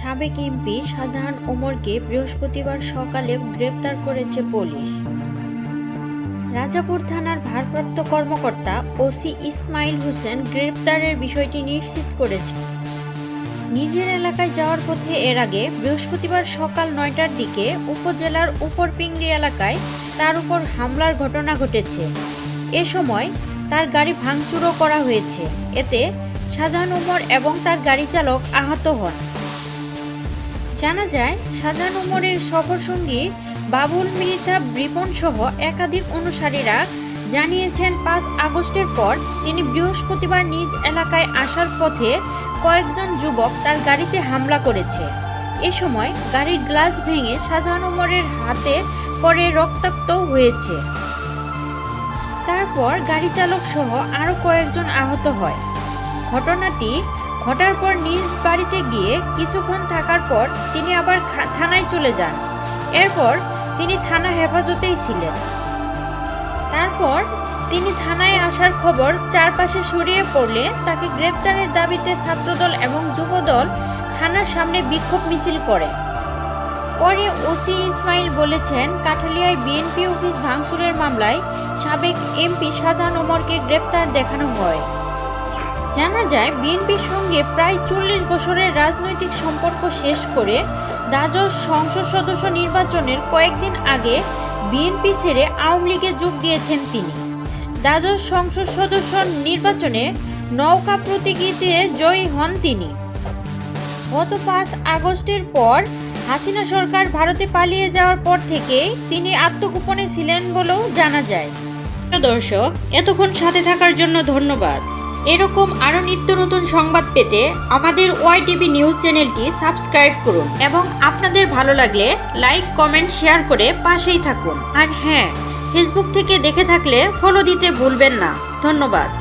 সাবেক এমপি শাহজাহান ওমরকে বৃহস্পতিবার সকালে গ্রেপ্তার করেছে পুলিশ। রাজাপুর থানার ভারপ্রাপ্ত কর্মকর্তা ওসি ইসমাইল হোসেন গ্রেপ্তারের বিষয়টি নিশ্চিত করেছে। নিজের এলাকায় যাওয়ার পথে এর আগে বৃহস্পতিবার সকাল নয়টার দিকে উপজেলার উপরপিংড়ি এলাকায় তার উপর হামলার ঘটনা ঘটেছে। এ সময় তার গাড়ি ভাঙচুরও করা হয়েছে। এতে শাহজাহান ওমর এবং তার গাড়ি চালক আহত হন। জানা যায় শাহজাহান ওমরের সফরসঙ্গী বাবুল মৃধা রিপন সহ একাধিক অনুসারীরা জানিয়েছেন, পাঁচ আগস্টের পর তিনি বৃহস্পতিবার নিজ এলাকায় আসার পথে কয়েকজন যুবক তার গাড়িতে হামলা করেছে। এ সময় গাড়ির গ্লাস ভেঙে শাহজাহান ওমরের হাতে পরে রক্তাক্ত হয়েছে। তারপর গাড়ি চালক সহ আরও কয়েকজন আহত হয়। ঘটনাটি ঘটার পর নিজ বাড়িতে গিয়ে কিছুক্ষণ থাকার পর তিনি আবার থানায় চলে যান। এরপর তিনি থানা হেফাজতেই ছিলেন। তারপর তিনি থানায় আসার খবর চারপাশে ছড়িয়ে পড়লে তাকে গ্রেপ্তারের দাবিতে ছাত্রদল এবং যুবদল থানার সামনে বিক্ষোভ মিছিল করে। পরে ওসি ইসমাইল বলেছেন, কাঠালিয়ায় বিএনপি অফিস ভাঙচুরের মামলায় সাবেক এমপি শাহজাহান ওমরকে গ্রেপ্তার দেখানো হয়। জানা যায়, বিএনপির সঙ্গে প্রায় চল্লিশ বছরের রাজনৈতিক সম্পর্ক শেষ করে দ্বাদশ সংসদ সদস্য নির্বাচনের কয়েকদিন আগে বিএনপি ছেড়ে আওয়ামী লীগে যোগ দিয়েছেন তিনি। দ্বাদশ সংসদ সদস্য নির্বাচনে নৌকা প্রতীকীতে জয়ী হন তিনি। গত পাঁচ আগস্টের পর হাসিনা সরকার ভারতে পালিয়ে যাওয়ার পর থেকে তিনি আত্মগোপনে ছিলেন বলেও জানা যায়। দর্শক, এতক্ষণ সাথে থাকার জন্য ধন্যবাদ। এরকম আরও নিত্য নতুন সংবাদ পেতে আমাদের ওয়াই টিভি নিউজ চ্যানেলটি সাবস্ক্রাইব করুন এবং আপনাদের ভালো লাগলে লাইক, কমেন্ট, শেয়ার করে পাশেই থাকুন। আর হ্যাঁ ফেসবুক থেকে দেখে থাকলে ফলো দিতে ভুলবেন না। ধন্যবাদ।